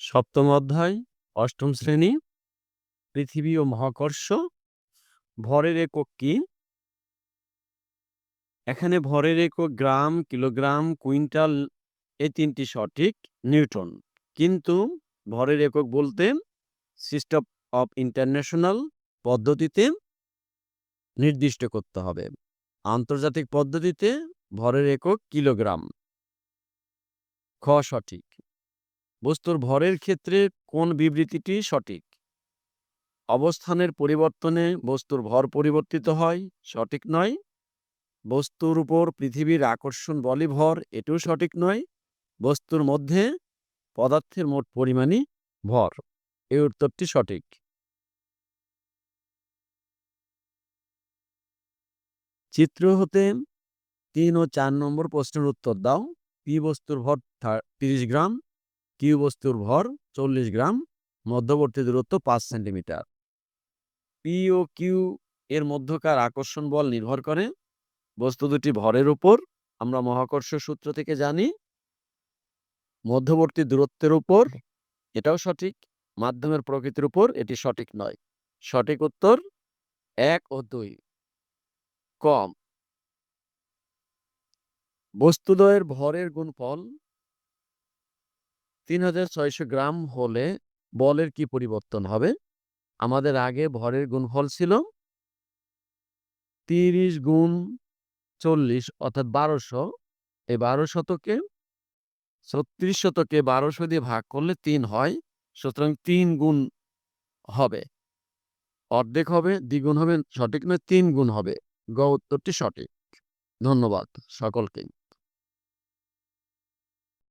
সপ্তম অধ্যায়, অষ্টম শ্রেণি, পৃথিবী ও মহাকর্ষ, ভরের একক। কি এখানে ভরের একক গ্রাম, কিলোগ্রাম, কুইন্টাল, এ তিনটি সঠিক, নিউটন। কিন্তু ভরের একক বলতে সিস্টেম অফ ইন্টারন্যাশনাল পদ্ধতিতে নির্দিষ্ট করতে হবে। আন্তর্জাতিক পদ্ধতিতে ভরের একক কিলোগ্রাম। খ সঠিক। বস্তুর ভরের ক্ষেত্রে কোন বিবৃতিটি সঠিক? অবস্থানের পরিবর্তনে বস্তুর ভর পরিবর্তিত হয়, সঠিক নয়। বস্তুর উপর পৃথিবীর আকর্ষণ বলই ভর, এটিও সঠিক নয়। বস্তুর মধ্যে পদার্থের মোট পরিমাণই ভর, এই উত্তরটি সঠিক। চিত্র হতে তিন ও চার নম্বর প্রশ্নের উত্তর দাও। পি বস্তুর ভর তিরিশ গ্রাম কিউ বস্তুর ভর চল্লিশ গ্রাম, মধ্যবর্তী দূরত্ব পাঁচ সেন্টিমিটার। পি ও কিউ এর মধ্যকার আকর্ষণ বল নির্ভর করে। বস্তু দুটি ভরের উপর, আমরা মহাকর্ষ সূত্র থেকে জানি। মধ্যবর্তী দূরত্বের উপর, এটাও সঠিক। মাধ্যমের প্রকৃতির উপর, এটি সঠিক নয়। সঠিক উত্তর এক ও দুই। কম। বস্তুদ্বয়ের ভরের গুণফল তিন হাজার ছয়শো গ্রাম হলে বলের কি পরিবর্তন হবে? আমাদের আগে ভরের গুণফল ছিল তিরিশ গুণ চল্লিশ, অর্থাৎ বারোশো। এই বারো শতকে ছত্রিশ শতকে বারোশো দিয়ে ভাগ করলে তিন হয়, সুতরাং তিন গুণ হবে। অর্ধেক হবে, দ্বিগুণ হবে, সঠিক নয়, তিন গুণ হবে। গ উত্তরটি সঠিক। ধন্যবাদ সকলকে।